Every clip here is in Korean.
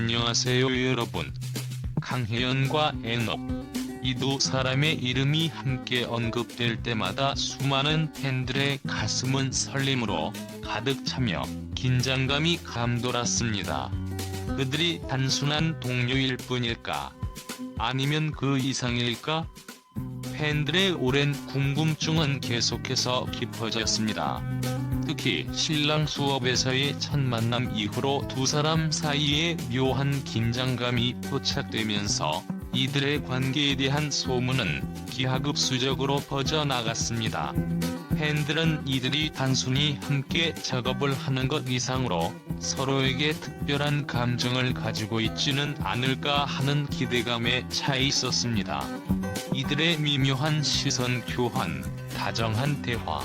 안녕하세요 여러분. 강혜연과 애녹. 이두 사람의 이름이 함께 언급될 때마다 수많은 팬들의 가슴은 설렘으로 가득 차며 긴장감이 감돌았습니다. 그들이 단순한 동료일 뿐일까? 아니면 그 이상일까? 팬들의 오랜 궁금증은 계속해서 깊어졌습니다. 특히 신랑 수업에서의 첫 만남 이후로 두 사람 사이에 묘한 긴장감이 포착되면서 이들의 관계에 대한 소문은 기하급수적으로 퍼져나갔습니다. 팬들은 이들이 단순히 함께 작업을 하는 것 이상으로 서로에게 특별한 감정을 가지고 있지는 않을까 하는 기대감에 차 있었습니다. 이들의 미묘한 시선 교환, 다정한 대화,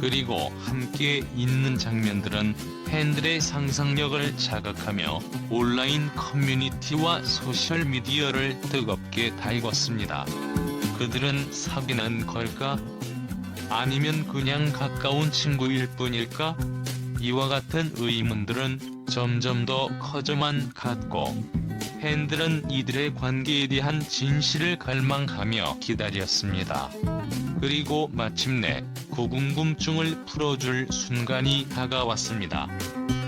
그리고 함께 있는 장면들은 팬들의 상상력을 자극하며 온라인 커뮤니티와 소셜미디어를 뜨겁게 달궜습니다. 그들은 사귀는 걸까? 아니면 그냥 가까운 친구일 뿐일까? 이와 같은 의문들은 점점 더 커져만 갔고 팬들은 이들의 관계에 대한 진실을 갈망하며 기다렸습니다. 그리고 마침내 그 궁금증을 풀어줄 순간이 다가왔습니다.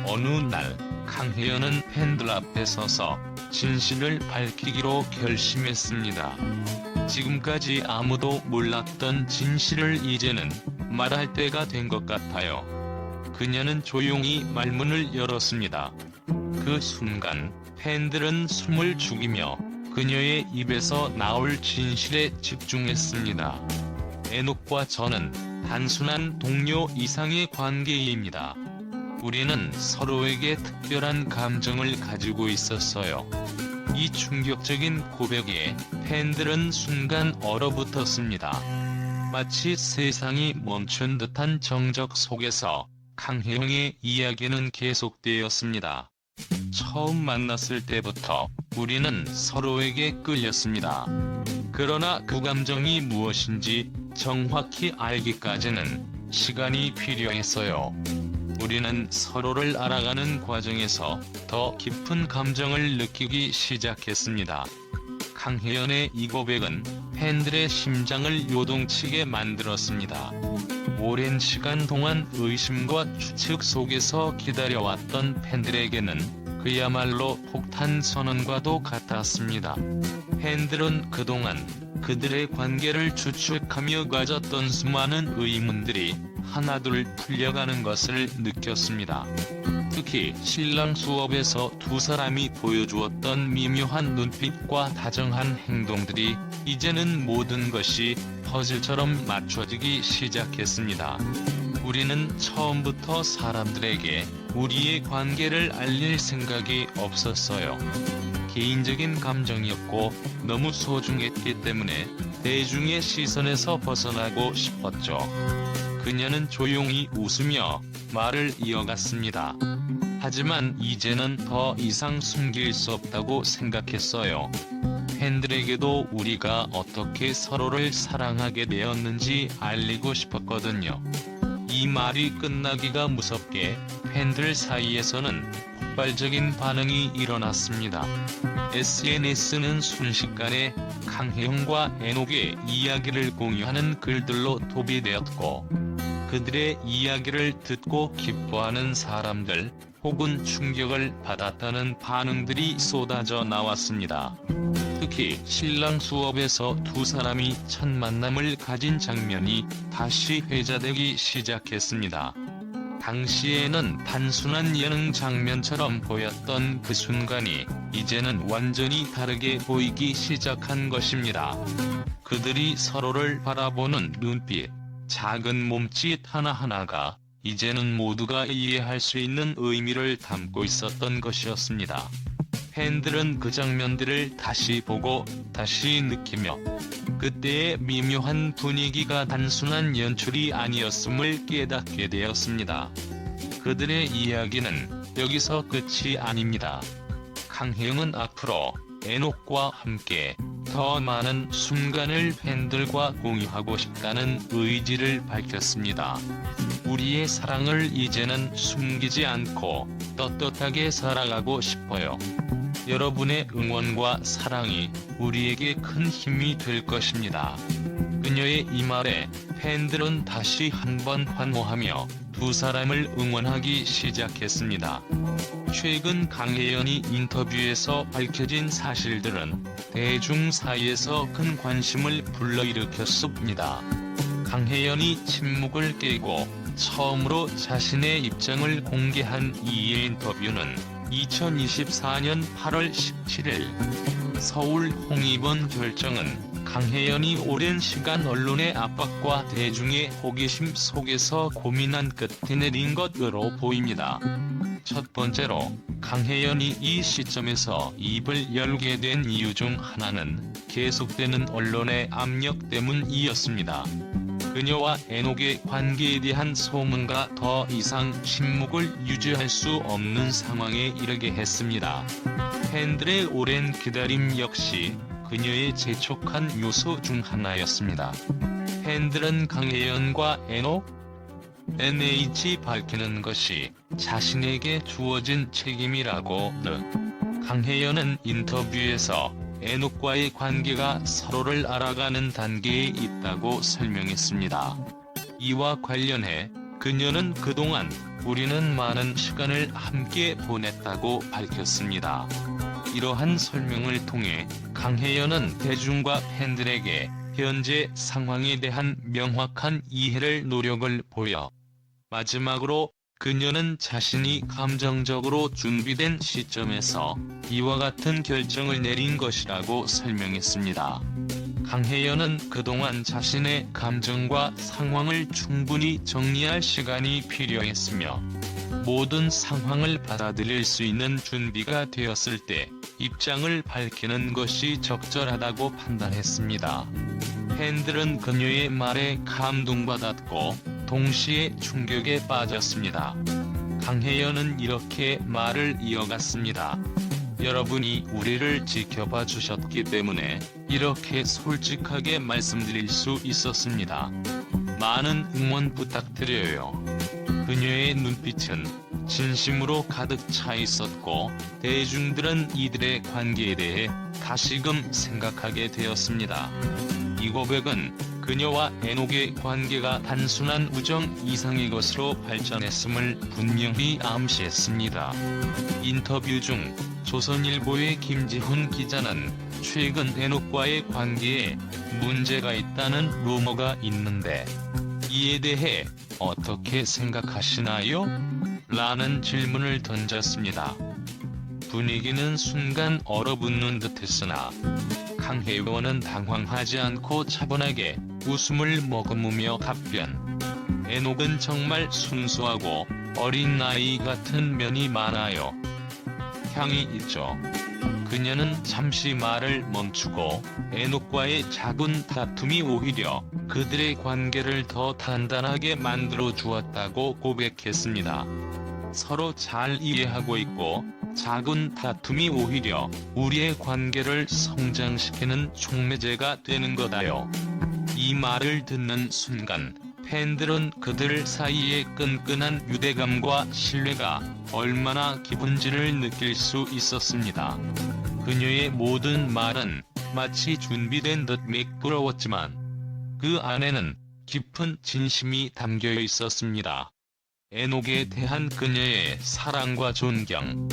어느 날 강혜연은 팬들 앞에 서서 진실을 밝히기로 결심했습니다. 지금까지 아무도 몰랐던 진실을 이제는 말할 때가 된 것 같아요. 그녀는 조용히 말문을 열었습니다. 그 순간 팬들은 숨을 죽이며 그녀의 입에서 나올 진실에 집중했습니다. 에녹과 저는 단순한 동료 이상의 관계입니다. 우리는 서로에게 특별한 감정을 가지고 있었어요. 이 충격적인 고백에 팬들은 순간 얼어붙었습니다. 마치 세상이 멈춘 듯한 정적 속에서 강혜영의 이야기는 계속되었습니다. 처음 만났을 때부터 우리는 서로에게 끌렸습니다. 그러나 그 감정이 무엇인지 정확히 알기까지는 시간이 필요했어요. 우리는 서로를 알아가는 과정에서 더 깊은 감정을 느끼기 시작했습니다. 강혜연의 이 고백은 팬들의 심장을 요동치게 만들었습니다. 오랜 시간 동안 의심과 추측 속에서 기다려왔던 팬들에게는 그야말로 폭탄 선언과도 같았습니다. 팬들은 그동안 그들의 관계를 추측하며 가졌던 수많은 의문들이 하나둘 풀려가는 것을 느꼈습니다. 특히 신랑 수업에서 두 사람이 보여주었던 미묘한 눈빛과 다정한 행동들이 이제는 모든 것이 퍼즐처럼 맞춰지기 시작했습니다. 우리는 처음부터 사람들에게 우리의 관계를 알릴 생각이 없었어요. 개인적인 감정이었고 너무 소중했기 때문에 대중의 시선에서 벗어나고 싶었죠. 그녀는 조용히 웃으며 말을 이어갔습니다. 하지만 이제는 더 이상 숨길 수 없다고 생각했어요. 팬들에게도 우리가 어떻게 서로를 사랑하게 되었는지 알리고 싶었거든요. 이 말이 끝나기가 무섭게 팬들 사이에서는 폭발적인 반응이 일어났습니다. SNS는 순식간에 강혜영과 애녹의 이야기를 공유하는 글들로 도배되었고 그들의 이야기를 듣고 기뻐하는 사람들 혹은 충격을 받았다는 반응들이 쏟아져 나왔습니다. 특히 신랑 수업에서 두 사람이 첫 만남을 가진 장면이 다시 회자되기 시작했습니다. 당시에는 단순한 예능 장면처럼 보였던 그 순간이 이제는 완전히 다르게 보이기 시작한 것입니다. 그들이 서로를 바라보는 눈빛, 작은 몸짓 하나하나가 이제는 모두가 이해할 수 있는 의미를 담고 있었던 것이었습니다. 팬들은 그 장면들을 다시 보고 다시 느끼며 그때의 미묘한 분위기가 단순한 연출이 아니었음을 깨닫게 되었습니다. 그들의 이야기는 여기서 끝이 아닙니다. 강혜영은 앞으로 애녹과 함께 더 많은 순간을 팬들과 공유하고 싶다는 의지를 밝혔습니다. 우리의 사랑을 이제는 숨기지 않고 떳떳하게 살아가고 싶어요. 여러분의 응원과 사랑이 우리에게 큰 힘이 될 것입니다. 그녀의 이 말에 팬들은 다시 한번 환호하며 두 사람을 응원하기 시작했습니다. 최근 강혜연이 인터뷰에서 밝혀진 사실들은 대중 사이에서 큰 관심을 불러일으켰습니다. 강혜연이 침묵을 깨고 처음으로 자신의 입장을 공개한 이 인터뷰는 2024년 8월 17일 서울 홍익원 결정은 강혜연이 오랜 시간 언론의 압박과 대중의 호기심 속에서 고민한 끝에 내린 것으로 보입니다. 첫 번째로 강혜연이 이 시점에서 입을 열게 된 이유 중 하나는 계속되는 언론의 압력 때문이었습니다. 그녀와 에녹의 관계에 대한 소문과 더 이상 침묵을 유지할 수 없는 상황에 이르게 했습니다. 팬들의 오랜 기다림 역시 그녀의 재촉한 요소 중 하나였습니다. 팬들은 강혜연과 에녹, NH 밝히는 것이 자신에게 주어진 책임이라고 느. 강혜연은 인터뷰에서 에녹과의 관계가 서로를 알아가는 단계에 있다고 설명했습니다. 이와 관련해 그녀는 그동안 우리는 많은 시간을 함께 보냈다고 밝혔습니다. 이러한 설명을 통해 강혜연은 대중과 팬들에게 현재 상황에 대한 명확한 이해를 노력을 보여 마지막으로 그녀는 자신이 감정적으로 준비된 시점에서 이와 같은 결정을 내린 것이라고 설명했습니다. 강혜연은 그동안 자신의 감정과 상황을 충분히 정리할 시간이 필요했으며 모든 상황을 받아들일 수 있는 준비가 되었을 때 입장을 밝히는 것이 적절하다고 판단했습니다. 팬들은 그녀의 말에 감동받았고 동시에 충격에 빠졌습니다. 강혜연은 이렇게 말을 이어갔습니다. 여러분이 우리를 지켜봐 주셨기 때문에 이렇게 솔직하게 말씀드릴 수 있었습니다. 많은 응원 부탁드려요. 그녀의 눈빛은 진심으로 가득 차 있었고 대중들은 이들의 관계에 대해 다시금 생각하게 되었습니다. 이 고백은 그녀와 에녹의 관계가 단순한 우정 이상의 것으로 발전했음을 분명히 암시했습니다. 인터뷰 중 조선일보의 김지훈 기자는 최근 에녹과의 관계에 문제가 있다는 루머가 있는데 이에 대해 어떻게 생각하시나요? 라는 질문을 던졌습니다. 분위기는 순간 얼어붙는 듯했으나 강혜원은 당황하지 않고 차분하게 웃음을 머금으며 답변. 에녹은 정말 순수하고 어린 나이 같은 면이 많아요. 향이 있죠. 그녀는 잠시 말을 멈추고 에녹과의 작은 다툼이 오히려 그들의 관계를 더 단단하게 만들어 주었다고 고백했습니다. 서로 잘 이해하고 있고 작은 다툼이 오히려 우리의 관계를 성장시키는 촉매제가 되는 거다요. 이 말을 듣는 순간 팬들은 그들 사이의 끈끈한 유대감과 신뢰가 얼마나 깊은지를 느낄 수 있었습니다. 그녀의 모든 말은 마치 준비된 듯 매끄러웠지만 그 안에는 깊은 진심이 담겨 있었습니다. 에녹에 대한 그녀의 사랑과 존경,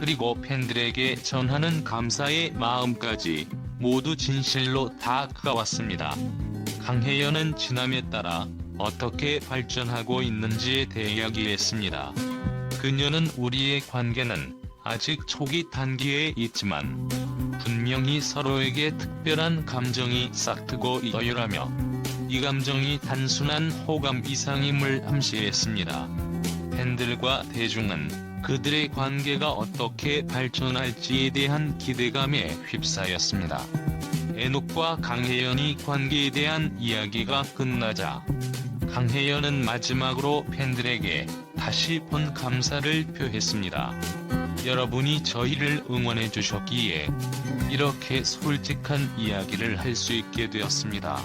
그리고 팬들에게 전하는 감사의 마음까지 모두 진실로 다 가왔습니다. 강혜연은 지남에 따라 어떻게 발전하고 있는지에 대해 이야기했습니다. 그녀는 우리의 관계는 아직 초기 단계에 있지만 분명히 서로에게 특별한 감정이 싹트고 있어요라며 이 감정이 단순한 호감 이상임을 암시했습니다. 팬들과 대중은 그들의 관계가 어떻게 발전할지에 대한 기대감에 휩싸였습니다. 에녹과 강혜연이 관계에 대한 이야기가 끝나자 강혜연은 마지막으로 팬들에게 다시 번 감사를 표했습니다. 여러분이 저희를 응원해 주셨기에 이렇게 솔직한 이야기를 할 수 있게 되었습니다.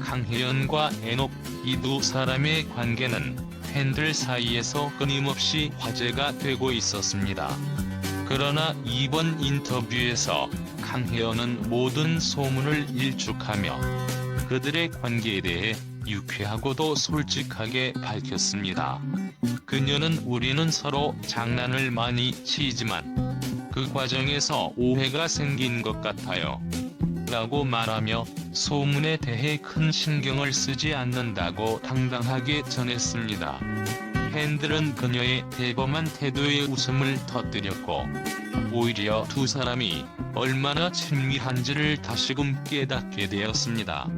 강혜연과 에녹 이 두 사람의 관계는 팬들 사이에서 끊임없이 화제가 되고 있었습니다. 그러나 이번 인터뷰에서 강혜연은 모든 소문을 일축하며 그들의 관계에 대해 유쾌하고도 솔직하게 밝혔습니다. 그녀는 우리는 서로 장난을 많이 치지만 그 과정에서 오해가 생긴 것 같아요. 라고 말하며 소문에 대해 큰 신경을 쓰지 않는다고 당당하게 전했습니다. 팬들은 그녀의 대범한 태도에 웃음을 터뜨렸고 오히려 두 사람이 얼마나 친밀한지를 다시금 깨닫게 되었습니다.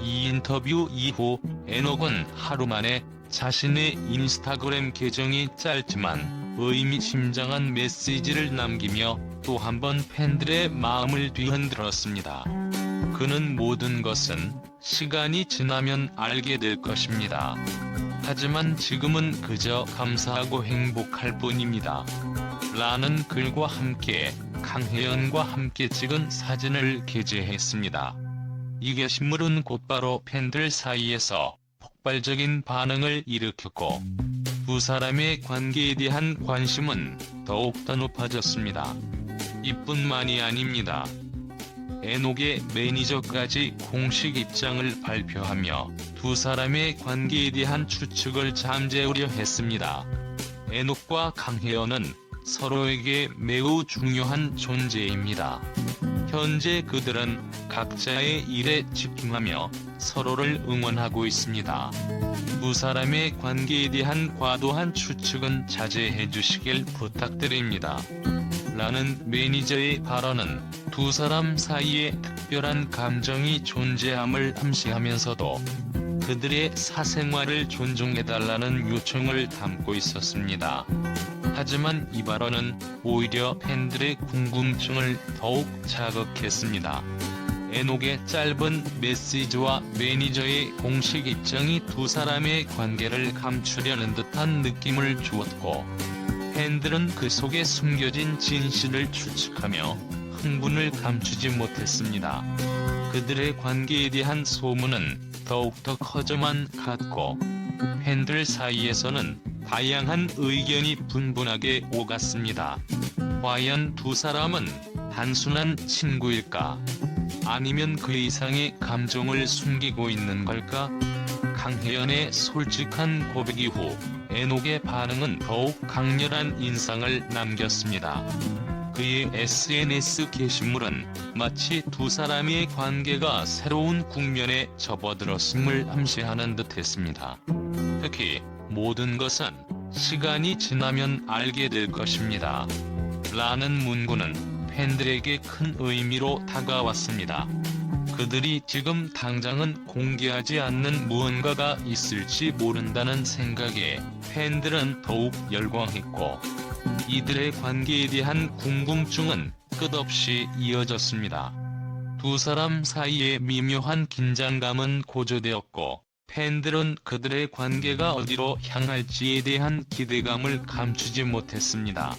이 인터뷰 이후 에녹은 하루 만에 자신의 인스타그램 계정이 짧지만 의미심장한 메시지를 남기며 또 한 번 팬들의 마음을 뒤흔들었습니다. 그는 모든 것은 시간이 지나면 알게 될 것입니다. 하지만 지금은 그저 감사하고 행복할 뿐입니다. 라는 글과 함께 강혜연과 함께 찍은 사진을 게재했습니다. 이 게시물은 곧바로 팬들 사이에서 폭발적인 반응을 일으켰고 두 사람의 관계에 대한 관심은 더욱더 높아졌습니다. 이뿐만이 아닙니다. 에녹의 매니저까지 공식 입장을 발표하며 두 사람의 관계에 대한 추측을 잠재우려 했습니다. 에녹과 강혜연은 서로에게 매우 중요한 존재입니다. 현재 그들은 각자의 일에 집중하며 서로를 응원하고 있습니다. 두 사람의 관계에 대한 과도한 추측은 자제해 주시길 부탁드립니다. 라는 매니저의 발언은 두 사람 사이에 특별한 감정이 존재함을 암시하면서도 그들의 사생활을 존중해달라는 요청을 담고 있었습니다. 하지만 이 발언은 오히려 팬들의 궁금증을 더욱 자극했습니다. 에녹의 짧은 메시지와 매니저의 공식 입장이 두 사람의 관계를 감추려는 듯한 느낌을 주었고 팬들은 그 속에 숨겨진 진실을 추측하며 흥분을 감추지 못했습니다. 그들의 관계에 대한 소문은 더욱더 커져만 갔고 팬들 사이에서는 다양한 의견이 분분하게 오갔습니다. 과연 두 사람은 단순한 친구일까? 아니면 그 이상의 감정을 숨기고 있는 걸까? 강혜연의 솔직한 고백 이후 에녹의 반응은 더욱 강렬한 인상을 남겼습니다. 그의 SNS 게시물은 마치 두 사람의 관계가 새로운 국면에 접어들었음을 암시하는 듯했습니다. 특히 모든 것은 시간이 지나면 알게 될 것입니다. 라는 문구는 팬들에게 큰 의미로 다가왔습니다. 그들이 지금 당장은 공개하지 않는 무언가가 있을지 모른다는 생각에 팬들은 더욱 열광했고 이들의 관계에 대한 궁금증은 끝없이 이어졌습니다. 두 사람 사이의 미묘한 긴장감은 고조되었고 팬들은 그들의 관계가 어디로 향할지에 대한 기대감을 감추지 못했습니다.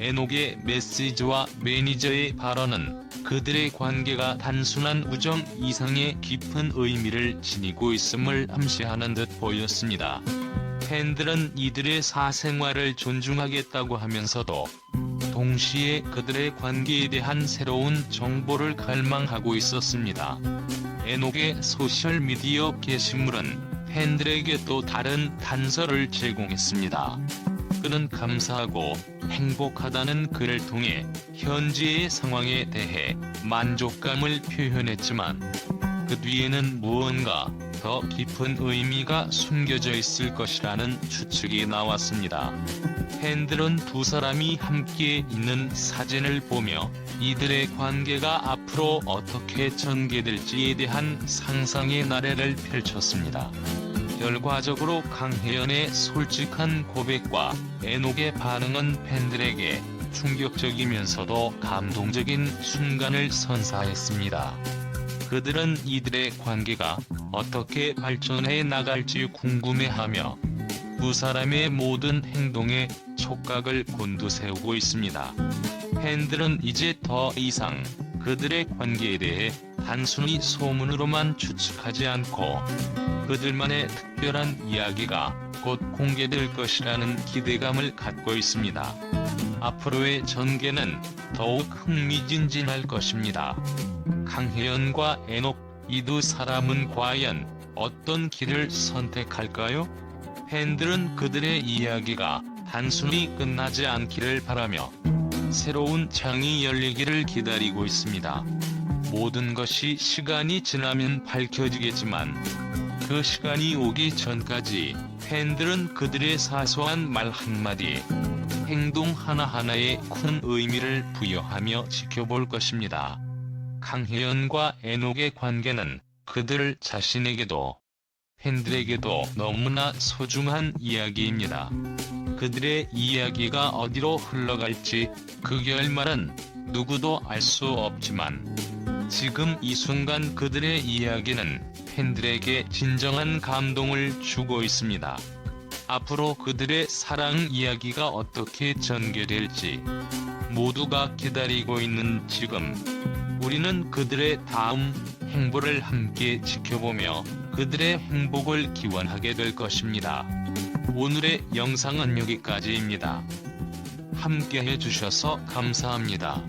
에녹의 메시지와 매니저의 발언은 그들의 관계가 단순한 우정 이상의 깊은 의미를 지니고 있음을 암시하는 듯 보였습니다. 팬들은 이들의 사생활을 존중하겠다고 하면서도 동시에 그들의 관계에 대한 새로운 정보를 갈망하고 있었습니다. 에녹의 소셜미디어 게시물은 팬들에게 또 다른 단서를 제공했습니다. 그는 감사하고 행복하다는 글을 통해 현재의 상황에 대해 만족감을 표현했지만 그 뒤에는 무언가 더 깊은 의미가 숨겨져 있을 것이라는 추측이 나왔습니다. 팬들은 두 사람이 함께 있는 사진을 보며 이들의 관계가 앞으로 어떻게 전개될지에 대한 상상의 나래를 펼쳤습니다. 결과적으로 강혜연의 솔직한 고백과 에녹의 반응은 팬들에게 충격적이면서도 감동적인 순간을 선사했습니다. 그들은 이들의 관계가 어떻게 발전해 나갈지 궁금해하며 두 사람의 모든 행동에 촉각을 곤두세우고 있습니다. 팬들은 이제 더 이상 그들의 관계에 대해 단순히 소문으로만 추측하지 않고 그들만의 특별한 이야기가 곧 공개될 것이라는 기대감을 갖고 있습니다. 앞으로의 전개는 더욱 흥미진진할 것입니다. 강혜연과 애녹 이 두 사람은 과연 어떤 길을 선택할까요? 팬들은 그들의 이야기가 단순히 끝나지 않기를 바라며 새로운 창이 열리기를 기다리고 있습니다. 모든 것이 시간이 지나면 밝혀지겠지만 그 시간이 오기 전까지 팬들은 그들의 사소한 말 한마디, 행동 하나하나에 큰 의미를 부여하며 지켜볼 것입니다. 강혜연과 애녹의 관계는 그들 자신에게도 팬들에게도 너무나 소중한 이야기입니다. 그들의 이야기가 어디로 흘러갈지 그 결말은 누구도 알 수 없지만 지금 이 순간 그들의 이야기는 팬들에게 진정한 감동을 주고 있습니다. 앞으로 그들의 사랑 이야기가 어떻게 전개될지 모두가 기다리고 있는 지금 우리는 그들의 다음 행보를 함께 지켜보며 그들의 행복을 기원하게 될 것입니다. 오늘의 영상은 여기까지입니다. 함께 해주셔서 감사합니다.